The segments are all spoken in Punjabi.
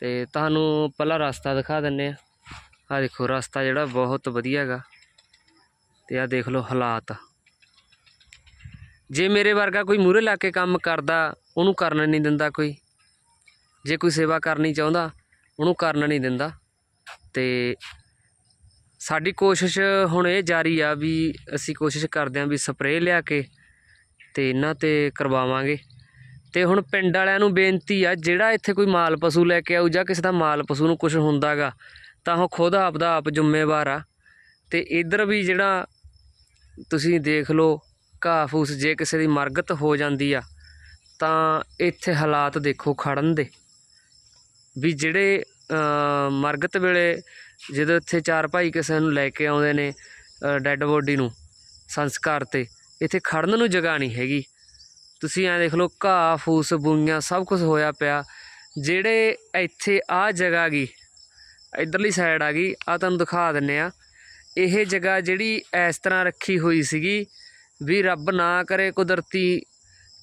ਤੇ ਤੁਹਾਨੂੰ ਪਹਿਲਾਂ ਰਸਤਾ ਦਿਖਾ ਦਿੰਨੇ ਆ। ਆ ਦੇਖੋ, ਰਸਤਾ ਜਿਹੜਾ ਬਹੁਤ ਵਧੀਆ ਹੈਗਾ। ਤੇ ਆ ਦੇਖ ਲਓ ਹਾਲਾਤ। ਜੇ ਮੇਰੇ ਵਰਗਾ ਕੋਈ ਮੂਹਰੇ ਲਾ ਕੇ ਕੰਮ ਕਰਦਾ, ਉਹਨੂੰ ਕਰਨ ਨਹੀਂ ਦਿੰਦਾ ਕੋਈ। ਜੇ ਕੋਈ ਸੇਵਾ ਕਰਨੀ ਚਾਹੁੰਦਾ, ਉਹਨੂੰ ਕਰਨ ਨਹੀਂ ਦਿੰਦਾ। ਤੇ ਸਾਡੀ ਕੋਸ਼ਿਸ਼ ਹੁਣ ਇਹ ਜਾਰੀ ਆ ਵੀ ਅਸੀਂ ਕੋਸ਼ਿਸ਼ ਕਰਦੇ ਆਂ ਵੀ ਸਪਰੇਅ ਲਿਆ ਕੇ ਤੇ ਇਹਨਾਂ ਤੇ ਕਰਵਾਵਾਂਗੇ। ਅਤੇ ਹੁਣ ਪਿੰਡ ਵਾਲਿਆਂ ਨੂੰ ਬੇਨਤੀ ਆ, ਜਿਹੜਾ ਇੱਥੇ ਕੋਈ ਮਾਲ ਪਸ਼ੂ ਲੈ ਕੇ ਆਊ ਜਾਂ ਕਿਸੇ ਦਾ ਮਾਲ ਪਸ਼ੂ ਨੂੰ ਕੁਝ ਹੁੰਦਾਗਾ ਤਾਂ ਉਹ ਖੁਦ ਆਪਦਾ ਆਪ ਜ਼ਿੰਮੇਵਾਰ ਆ। ਅਤੇ ਇੱਧਰ ਵੀ ਜਿਹੜਾ ਤੁਸੀਂ ਦੇਖ ਲਓ, ਘਾਹ ਫੂਸ ਜੇ ਕਿਸੇ ਦੀ ਮਰਗਤ ਹੋ ਜਾਂਦੀ ਆ, ਤਾਂ ਇੱਥੇ ਹਾਲਾਤ ਦੇਖੋ ਖੜਨ ਦੇ। ਵੀ ਜਿਹੜੇ ਮਰਗਤ ਵੇਲੇ ਜਦੋਂ ਇੱਥੇ ਚਾਰ ਭਾਈ ਕਿਸੇ ਨੂੰ ਲੈ ਕੇ ਆਉਂਦੇ ਨੇ ਡੈੱਡ ਬੋਡੀ ਨੂੰ, ਸੰਸਕਾਰ ਤੇ, ਇੱਥੇ ਖੜਨ ਨੂੰ ਜਗ੍ਹਾ ਨਹੀਂ ਹੈਗੀ। ਤੁਸੀਂ ਐਂ ਦੇਖ ਲਓ, ਘਾਹ, ਫੂਸ ਬੂਈਆਂ ਸਭ ਕੁਝ ਹੋਇਆ ਪਿਆ। ਜਿਹੜੇ ਇੱਥੇ ਆ ਜਗ੍ਹਾ ਗਈ ਇਧਰਲੀ ਸਾਈਡ ਆ ਗਈ ਆ ਤੁਹਾਨੂੰ ਦਿਖਾ ਦਿੰਨੇ ਆ। ਇਹ ਜਗ੍ਹਾ ਜਿਹੜੀ ਇਸ ਤਰ੍ਹਾਂ ਰੱਖੀ ਹੋਈ ਸੀਗੀ ਵੀ ਰੱਬ ਨਾ ਕਰੇ ਕੁਦਰਤੀ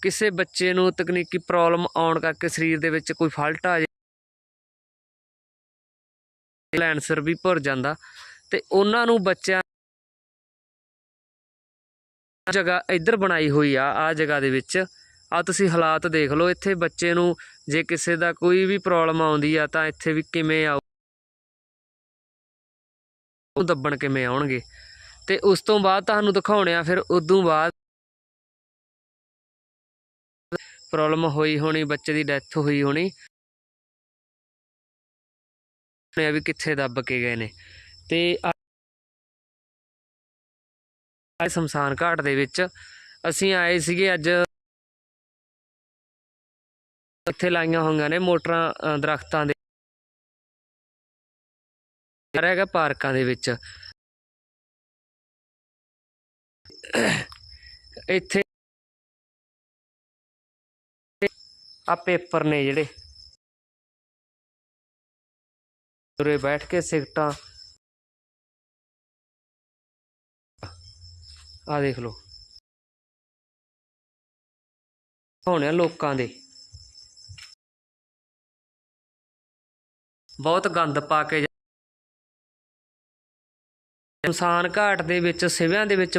ਕਿਸੇ ਬੱਚੇ ਨੂੰ ਤਕਨੀਕੀ ਪ੍ਰੋਬਲਮ ਆਉਣ ਕਰਕੇ ਸਰੀਰ ਦੇ ਵਿੱਚ ਕੋਈ ਫਾਲਟ ਆ ਜਾਏ ਲੈਂਸਰ ਵੀ ਭੁਰ ਜਾਂਦਾ ਤੇ ਉਹਨਾਂ ਨੂੰ ਬੱਚਿਆਂ ਜਗ੍ਹਾ ਇੱਧਰ ਬਣਾਈ ਹੋਈ ਆ ਆ ਜਗ੍ਹਾ ਦੇ ਵਿੱਚ। ਆ ਤੁਸੀਂ ਹਾਲਾਤ ਦੇਖ ਲਓ, ਇੱਥੇ ਬੱਚੇ ਨੂੰ ਜੇ ਕਿਸੇ ਦਾ ਕੋਈ ਵੀ ਪ੍ਰੋਬਲਮ ਆਉਂਦੀ ਆ, ਤਾਂ ਇੱਥੇ ਵੀ ਕਿਵੇਂ ਆਉ ਉਹ ਦੱਬਣ ਕਿਵੇਂ ਆਉਣਗੇ। ਤੇ ਉਸ ਤੋਂ ਬਾਅਦ ਤੁਹਾਨੂੰ ਦਿਖਾਉਣੇ ਆ, ਫਿਰ ਉਦੋਂ ਬਾਅਦ ਪ੍ਰੋਬਲਮ ਹੋਈ ਹੋਣੀ, ਬੱਚੇ ਦੀ ਡੈਥ ਹੋਈ ਹੋਣੀ। ਨੇ ਵੀ ਕਿੱਥੇ ਦੱਬ ਕੇ ਗਏ ਨੇ। ਤੇ ਆ ਸ਼ਮਸ਼ਾਨ ਘਾਟ ਦੇ ਵਿੱਚ। ਅਸੀਂ ਆਏ ਸੀਗੇ ਅੱਜ। ਇੱਥੇ ਲਾਈਆਂ ਹੋਈਆਂ ਨੇ ਮੋਟਰਾਂ ਦਰਖਤਾਂ ਦੇ। ਹੈਗਾ ਪਾਰਕਾਂ ਦੇ ਵਿੱਚ। ਇੱਥੇ ਆ ਪੇਪਰ ਨੇ ਜਿਹੜੇ। ਉਰੇ ਬੈਠ ਕੇ ਸਿਗਟਾਂ ਆ ਦੇਖ ਲਓ। ਹੋਣੇ ਲੋਕਾਂ ਦੇ। ਬਹੁਤ ਗੰਦ ਪਾ ਕੇ ਸ਼ਮਸ਼ਾਨ ਘਾਟ ਦੇ ਵਿੱਚ, ਸਿਵਿਆਂ ਦੇ ਵਿੱਚ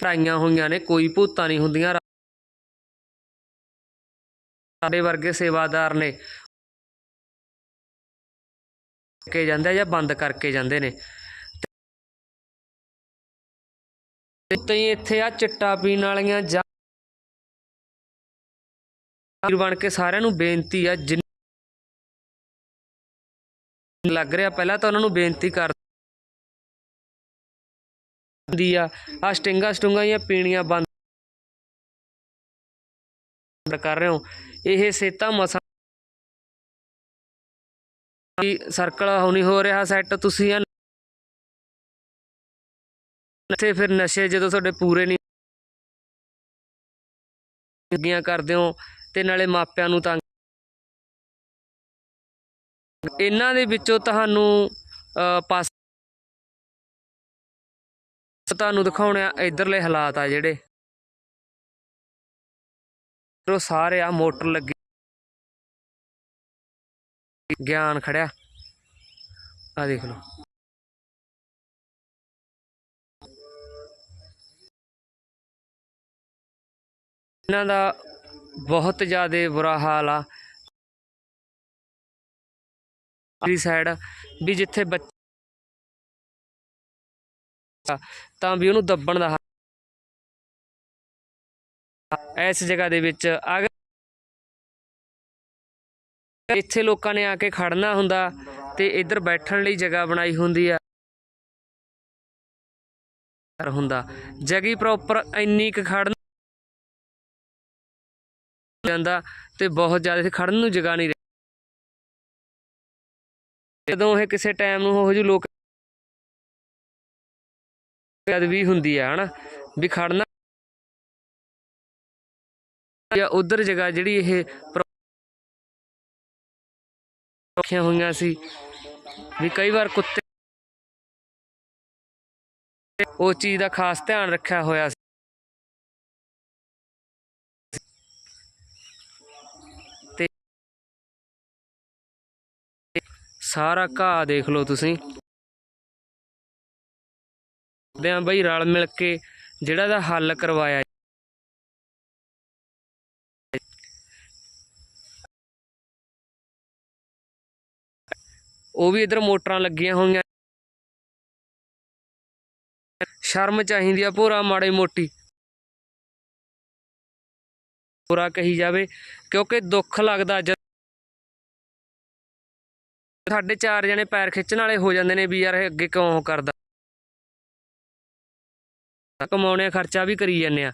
ਪਰਾਈਆਂ ਹੋਈਆਂ ਨੇ, ਕੋਈ ਭੂਤਾਂ ਨਹੀਂ ਹੁੰਦੀਆਂ। ਸਾਡੇ ਵਰਗੇ ਸੇਵਾਦਾਰ ਨੇ। ਕੇ ਜਾਂਦੇ ਜਾਂ ਬੰਦ ਕਰਕੇ ਜਾਂਦੇ ਨੇ। ਤੇ ਤਈ ਇੱਥੇ ਆ ਚਿੱਟਾ ਪੀਣ ਵਾਲੀਆਂ ਜਾਂ ਬਣ ਕੇ ਸਾਰਿਆਂ ਨੂੰ ਬੇਨਤੀ ਆ, ਜਿੰਨ ਲੱਗ ਰਿਹਾ, ਪਹਿਲਾਂ ਤਾਂ ਉਹਨਾਂ ਨੂੰ ਬੇਨਤੀ ਕਰ ਦੀ ਆ ਆ ਸਟਿੰਗਾ ਸਟੁੰਗਾ ਜਾਂ ਪੀਣੀਆਂ ਬੰਦ ਕਰ ਰਹੇ ਹੋ। ਇਹ ਸੇਤਾ ਮਸਾ ਸਰਕਲ ਹੋਣੀ ਹੋ ਰਿਹਾ ਸੈੱਟ ਤੁਸੀਂ ਆ ਫਿਰ ਨਸ਼ੇ ਜਦੋਂ ਤੁਹਾਡੇ ਪੂਰੇ ਨਹੀਂ ਲੱਗੀਆਂ ਕਰਦੇ ਹੋ, ਤੇ ਨਾਲੇ ਮਾਪਿਆਂ ਨੂੰ ਤੰਗ ਇਹਨਾਂ ਦੇ ਵਿੱਚੋਂ ਤੁਹਾਨੂੰ ਪਾਸ ਤੁਹਾਨੂੰ ਦਿਖਾਉਣੇ ਆ, ਇਧਰਲੇ ਹਾਲਾਤ ਆ ਜਿਹੜੇ। ਉਹ ਸਾਰੇ ਆ ਮੋਟਰ ਲੱਗੀ। ਗਿਆਨ ਖੜਿਆ। ਆ ਦੇਖ ਲਓ। ਇਹਨਾਂ ਦਾ ਬਹੁਤ ਜ਼ਿਆਦਾ ਬੁਰਾ ਹਾਲ ਆ। ਦੀ ਸਾਈਡ ਵੀ ਜਿੱਥੇ ਬੱਚਾ ਤਾਂ ਵੀ ਉਹਨੂੰ ਦੱਬਣ ਦਾ ਇਸ ਜਗ੍ਹਾ ਦੇ ਵਿੱਚ ਅਗਰ ਇੱਥੇ ਲੋਕਾਂ ਨੇ ਆ ਕੇ ਖੜਨਾ ਹੁੰਦਾ ਤੇ ਇੱਧਰ ਬੈਠਣ ਲਈ ਜਗ੍ਹਾ ਬਣਾਈ ਹੁੰਦੀ ਆ। ਹੁੰਦਾ। ਜਗੀ ਪ੍ਰੋਪਰ ਇੰਨੀ ਕੁ ਖੜਨ ਜਾਂਦਾ ਤੇ ਬਹੁਤ ਜ਼ਿਆਦਾ ਇੱਥੇ ਖੜਨ ਨੂੰ ਜਗ੍ਹਾ ਨਹੀਂ ਜਦੋਂ ਇਹ ਕਿਸੇ ਟਾਈਮ ਨੂੰ ਉਹ ਜੂ ਲੋਕ ਜਦ ਵੀ ਹੁੰਦੀ ਆ, ਹਨਾ? ਵੀ ਖੜਨਾ ਜਾਂ ਉਧਰ ਜਗ੍ਹਾ ਜਿਹੜੀ ਇਹ ਰੱਖੀਆਂ ਹੋਈਆਂ ਸੀ, ਵੀ ਕਈ ਵਾਰ ਕੁੱਤੇ ਉਹ ਚੀਜ਼ ਦਾ ਖਾਸ ਧਿਆਨ ਰੱਖਿਆ ਹੋਇਆ ਸਾਰਾ ਘਾਹ ਦੇਖ ਲਓ ਤੁਸੀਂ। ਦੇ ਆ ਬਈ ਰਲ ਮਿਲ ਕੇ ਜਿਹੜਾ ਦਾ ਹੱਲ ਕਰਵਾਇਆ। ਉਹ ਵੀ ਇਧਰ ਮੋਟਰਾਂ ਲੱਗੀਆਂ ਹੋਈਆਂ। ਸ਼ਰਮ ਚਾਹੀਦੀ ਆ ਭੋਰਾ ਮਾੜੀ ਮੋਟੀ। ਪੂਰਾ ਕਹੀ ਜਾਵੇ, ਕਿਉਂਕਿ ਦੁੱਖ ਲੱਗਦਾ ਜਦ ਸਾਡੇ ਚਾਰ ਜਣੇ ਪੈਰ ਖਿੱਚਣ ਵਾਲੇ ਹੋ ਜਾਂਦੇ ਨੇ ਵੀ ਯਾਰ ਇਹ ਅੱਗੇ ਕਿਉਂ ਉਹ ਕਰਦਾ। ਕਮਾਉਣੇ ਖਰਚਾ ਵੀ ਕਰੀ ਜਾਂਦੇ ਆ।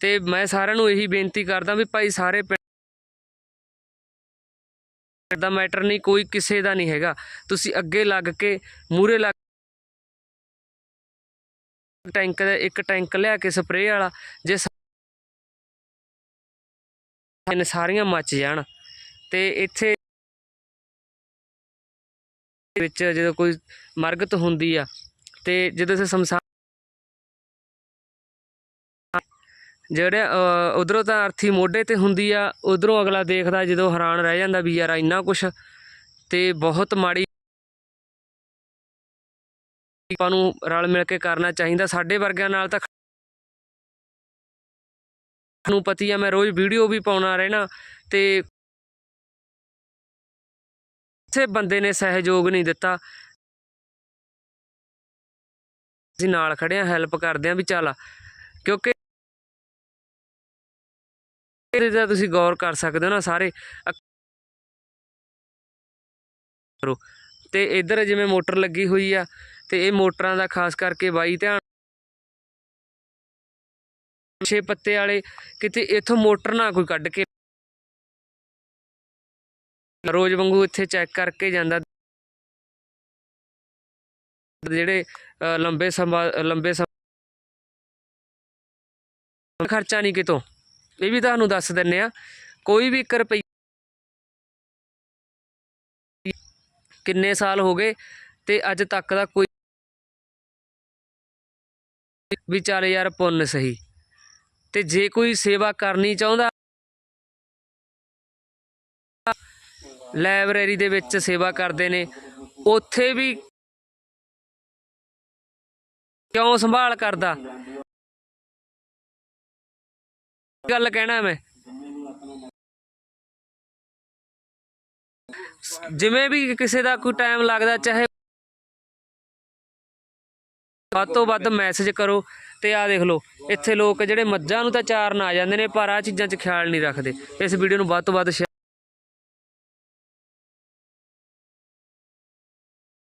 ਤੇ ਮੈਂ ਸਾਰਿਆਂ ਨੂੰ ਇਹੀ ਬੇਨਤੀ ਕਰਦਾ ਵੀ ਭਾਈ ਸਾਰੇ ਪਿੰਡ ਦਾ ਮੈਟਰ ਨਹੀਂ, ਕੋਈ ਕਿਸੇ ਦਾ ਨਹੀਂ ਹੈਗਾ। ਤੁਸੀਂ ਅੱਗੇ ਲੱਗ ਕੇ ਮੂਰੇ ਲੱਗ ਟੈਂਕ ਦਾ, ਇੱਕ ਟੈਂਕ ਲਿਆ ਕੇ ਸਪਰੇਅ ਵਾਲਾ, ਜੇ ਸਾਰੀਆਂ ਮੱਚ ਜਾਣ। ਤੇ ਇੱਥੇ ਵਿੱਚ ਜਦੋਂ ਕੋਈ ਮਰਗਤ ਹੁੰਦੀ ਆ, ਤੇ ਜਦੋਂ ਅਸੀਂ ਸਮਸਾ ਜਿਹੜੇ ਉਧਰੋਂ ਤਾਂ ਅਰਥੀ ਮੋਢੇ ਤੇ ਹੁੰਦੀ ਆ, ਉਧਰੋਂ ਅਗਲਾ ਦੇਖਦਾ ਜਦੋਂ ਹੈਰਾਨ ਰਹਿ ਜਾਂਦਾ ਵੀ ਯਾਰ ਇੰਨਾ ਕੁਛ, ਤੇ ਬਹੁਤ ਮਾੜੀ ਆਪਾਂ ਨੂੰ ਰਲ ਮਿਲ ਕੇ ਕਰਨਾ ਚਾਹੀਦਾ। ਸਾਡੇ ਵਰਗਿਆਂ ਨਾਲ ਤਾਂ ਨੂੰ ਪਤੀ ਆ, ਮੈਂ ਰੋਜ਼ ਵੀਡੀਓ ਵੀ ਪਾਉਣਾ ਰਹਿਣਾ, ਤੇ ਕਿਸੇ ਬੰਦੇ ਨੇ ਸਹਿਯੋਗ ਨਹੀਂ ਦਿੱਤਾ। ਅਸੀਂ ਨਾਲ ਖੜੇ ਆ ਹੈਲਪ ਕਰਦੇ ਆ ਵੀ ਚੱਲ, ਕਿਉਂਕਿ ਇਹਦੇ ਤੇ ਤੁਸੀਂ ਗੌਰ ਕਰ ਸਕਦੇ ਹੋ ਨਾ ਸਾਰੇ ਕਰੋ। ਤੇ ਇੱਧਰ ਜਿਵੇਂ ਮੋਟਰ ਲੱਗੀ ਹੋਈ ਆ, ਤੇ ਇਹ ਮੋਟਰਾਂ ਦਾ ਖਾਸ ਕਰਕੇ ਬਾਈ ਧਿਆਨ ਛੇ ਪੱਤੇ ਵਾਲੇ ਕਿਤੇ ਇੱਥੋਂ ਮੋਟਰ ਨਾ ਕੋਈ ਕੱਢ ਕੇ ਰੋਜ਼ ਵਾਂਗੂ ਇੱਥੇ ਚੈੱਕ ਕਰਕੇ ਜਾਂਦਾ। ਜਿਹੜੇ ਲੰਬੇ ਸਮਾਂ ਲੰਬੇ ਸਮਾਂ, ਖਰਚਾ ਨਹੀਂ ਕਿਤੋਂ। ਇਹ ਵੀ ਤੁਹਾਨੂੰ ਦੱਸ ਦਿੰਨੇ ਆ, ਕੋਈ ਵੀ 1 ਰੁਪਈ ਕਿੰਨੇ ਸਾਲ ਹੋ ਗਏ ਤੇ ਅੱਜ ਤੱਕ ਦਾ ਕੋਈ ਵੀ ਚੱਲ ਯਾਰ ਪੁੰਨ ਸਹੀ। ਤੇ ਜੇ ਕੋਈ ਸੇਵਾ ਕਰਨੀ ਚਾਹੁੰਦਾ ਲਾਇਬ੍ਰੇਰੀ ਦੇ ਵਿੱਚ ਸੇਵਾ ਕਰਦੇ ਨੇ। ਉੱਥੇ ਵੀ ਕਿਉਂ ਸੰਭਾਲ ਕਰਦਾ? ਗੱਲ ਕਹਿਣਾ ਮੈਂ। ਜਿਵੇਂ ਵੀ ਕਿਸੇ ਦਾ ਕੋਈ ਟਾਈਮ ਲੱਗਦਾ, ਚਾਹੇ ਵੱਧ ਤੋਂ ਵੱਧ ਮੈਸੇਜ ਕਰੋ ਤੇ ਆ ਦੇਖ ਲਓ, ਇੱਥੇ ਲੋਕ ਜਿਹੜੇ ਮੱਝਾਂ ਨੂੰ ਤਾਂ ਚਾਰਨ ਆ ਜਾਂਦੇ ਨੇ, ਪਰ ਆ ਚੀਜ਼ਾਂ 'ਚ ਖਿਆਲ ਨਹੀਂ ਰੱਖਦੇ। ਇਸ ਵੀਡੀਓ ਨੂੰ ਵੱਧ ਤੋਂ ਵੱਧ